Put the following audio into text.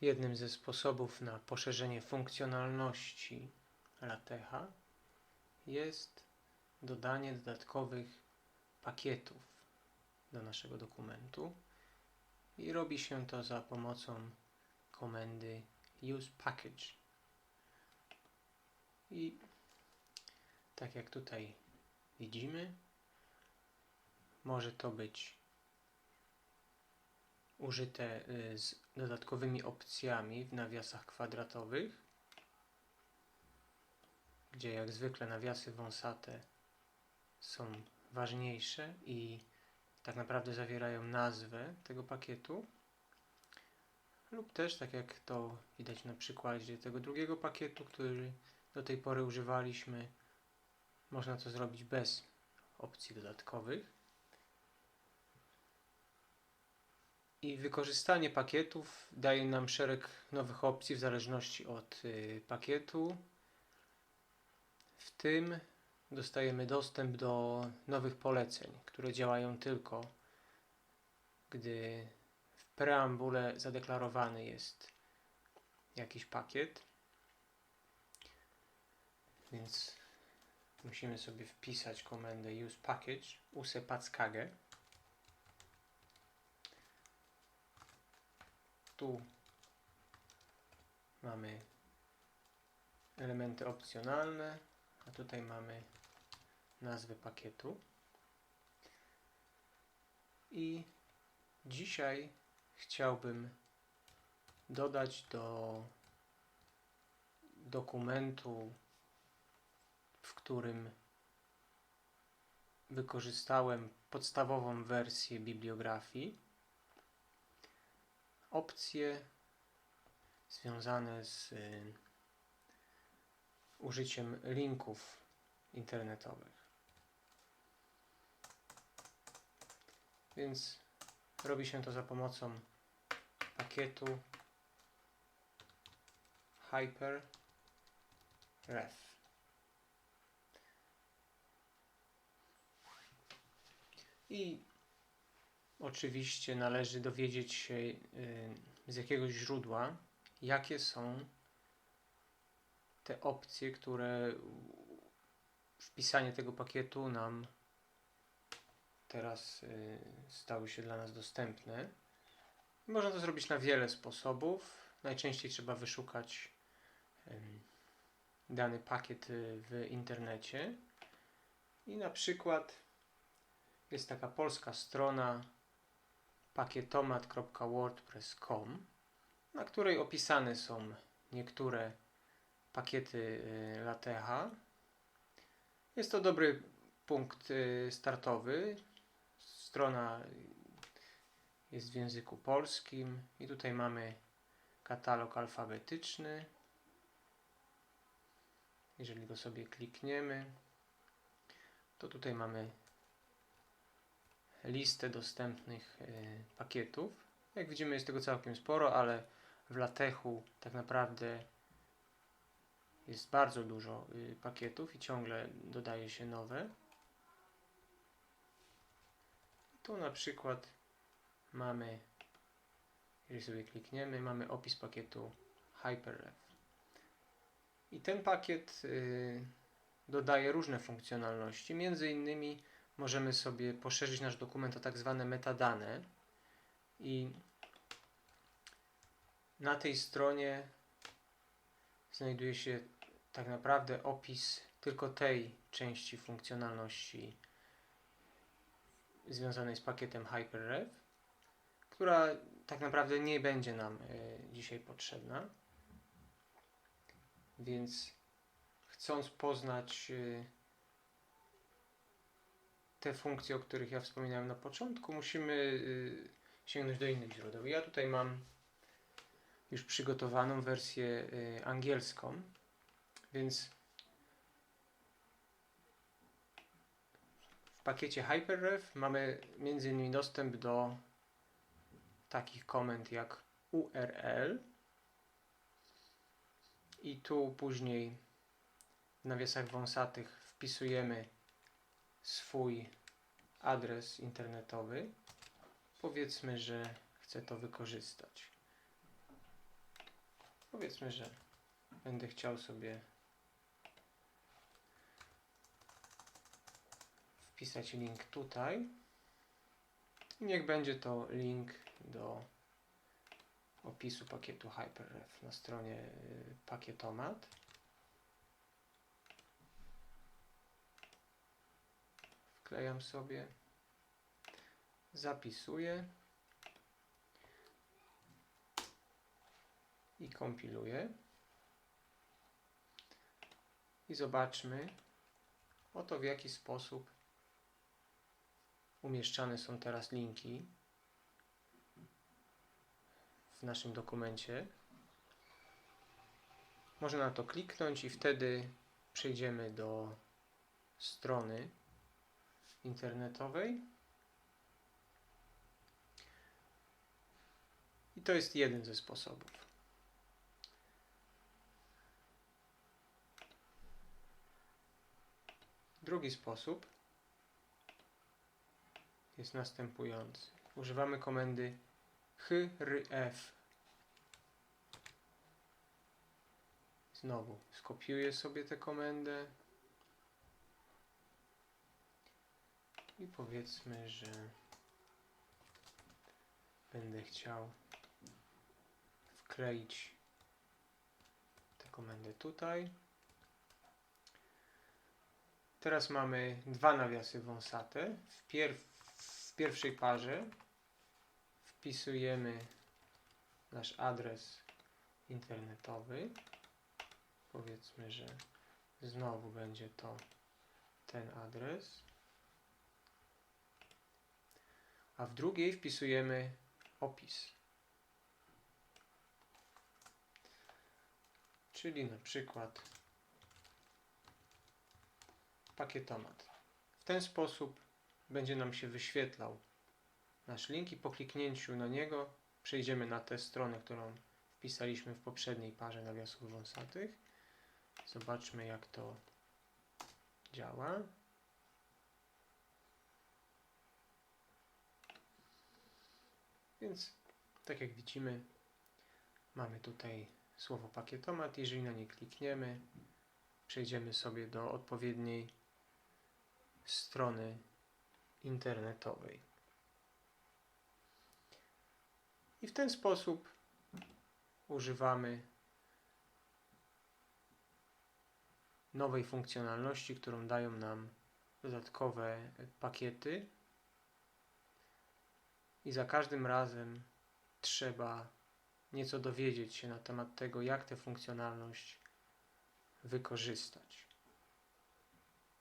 Jednym ze sposobów na poszerzenie funkcjonalności LaTeX jest dodanie dodatkowych pakietów do naszego dokumentu i robi się to za pomocą komendy use package. I tak jak tutaj widzimy, może to być użyte y, z dodatkowymi opcjami w nawiasach kwadratowych, gdzie jak zwykle nawiasy wąsate są ważniejsze i tak naprawdę zawierają nazwę tego pakietu. Lub też, tak jak to widać na przykładzie tego drugiego pakietu, który do tej pory używaliśmy, można to zrobić bez opcji dodatkowych. I wykorzystanie pakietów daje nam szereg nowych opcji w zależności od y, pakietu. W tym dostajemy dostęp do nowych poleceń, które działają tylko gdy w preambule zadeklarowany jest jakiś pakiet. Więc musimy sobie wpisać komendę use package use tu mamy elementy opcjonalne, a tutaj mamy nazwę pakietu. I dzisiaj chciałbym dodać do dokumentu, w którym wykorzystałem podstawową wersję bibliografii, opcje związane z y, użyciem linków internetowych. Więc robi się to za pomocą pakietu hyperref. I Oczywiście należy dowiedzieć się y, z jakiegoś źródła, jakie są te opcje, które wpisanie tego pakietu nam teraz y, stały się dla nas dostępne. Można to zrobić na wiele sposobów. Najczęściej trzeba wyszukać dany pakiet y, w internecie. I na przykład jest taka polska strona pakietomat.wordpress.com, na której opisane są niektóre pakiety y, LaTeX. Jest to dobry punkt y, startowy. Strona jest w języku polskim i tutaj mamy katalog alfabetyczny. Jeżeli go sobie klikniemy, to tutaj mamy listę dostępnych e, pakietów. Jak widzimy jest tego całkiem sporo, ale w LaTeXu tak naprawdę jest bardzo dużo y, pakietów i ciągle dodaje się nowe. Tu na przykład mamy, jeżeli sobie klikniemy, mamy opis pakietu Hyperref. I ten pakiet y, dodaje różne funkcjonalności, między innymi możemy sobie poszerzyć nasz dokument o tak zwane metadane i na tej stronie znajduje się tak naprawdę opis tylko tej części funkcjonalności związanej z pakietem Hyperref, która tak naprawdę nie będzie nam y, dzisiaj potrzebna. Więc chcąc poznać y, te funkcje, o których ja wspominałem na początku, musimy y, sięgnąć do innych źródeł. Ja tutaj mam już przygotowaną wersję y, angielską, więc w pakiecie Hyperref mamy m.in. dostęp do takich komend jak URL i tu później w nawiasach wąsatych wpisujemy swój adres internetowy. Powiedzmy, że chcę to wykorzystać. Powiedzmy, że będę chciał sobie wpisać link tutaj. I niech będzie to link do opisu pakietu Hyperref na stronie y, Pakietomat. Wklejam sobie, zapisuję i kompiluję. I zobaczmy, oto w jaki sposób umieszczane są teraz linki w naszym dokumencie. Można na to kliknąć i wtedy przejdziemy do strony internetowej. I to jest jeden ze sposobów. Drugi sposób jest następujący. Używamy komendy href. Znowu skopiuję sobie tę komendę i powiedzmy, że będę chciał wkleić tę komendę tutaj. Teraz mamy dwa nawiasy wąsate. W, pier w pierwszej parze wpisujemy nasz adres internetowy. Powiedzmy, że znowu będzie to ten adres. A w drugiej wpisujemy opis. Czyli na przykład pakietomat. W ten sposób będzie nam się wyświetlał nasz link i po kliknięciu na niego przejdziemy na tę stronę, którą wpisaliśmy w poprzedniej parze nawiasów wąsatych. Zobaczmy jak to działa. Więc tak jak widzimy mamy tutaj słowo pakietomat. Jeżeli na nie klikniemy przejdziemy sobie do odpowiedniej strony internetowej. I w ten sposób używamy nowej funkcjonalności, którą dają nam dodatkowe pakiety. I za każdym razem trzeba nieco dowiedzieć się na temat tego, jak tę funkcjonalność wykorzystać.